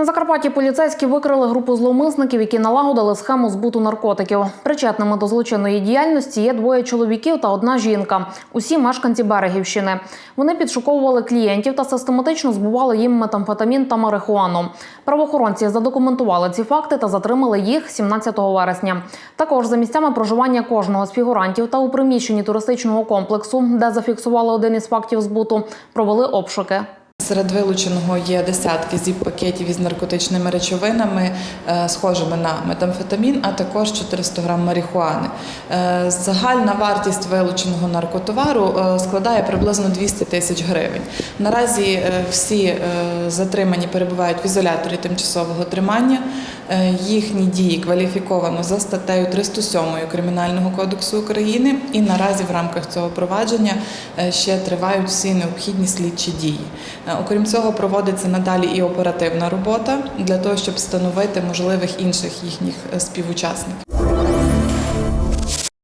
На Закарпатті поліцейські викрили групу зловмисників, які налагодили схему збуту наркотиків. Причетними до злочинної діяльності є двоє чоловіків та одна жінка. Усі мешканці Берегівщини. Вони підшуковували клієнтів та систематично збували їм метамфетамін та марихуану. Правоохоронці задокументували ці факти та затримали їх 17 вересня. Також за місцями проживання кожного з фігурантів та у приміщенні туристичного комплексу, де зафіксували один із фактів збуту, провели обшуки. Серед вилученого є десятки зіп-пакетів із наркотичними речовинами, е, схожими на метамфетамін, а також 400 грам марихуани. Е, Загальна вартість вилученого наркотовару е, складає приблизно 200 тисяч гривень. Наразі всі затримані перебувають в ізоляторі тимчасового тримання. Е, Їхні дії кваліфіковано за статтею 307 Кримінального кодексу України, і наразі в рамках цього провадження е, ще тривають всі необхідні слідчі дії. Е, Окрім цього, проводиться надалі і оперативна робота для того, щоб встановити можливих інших їхніх співучасників.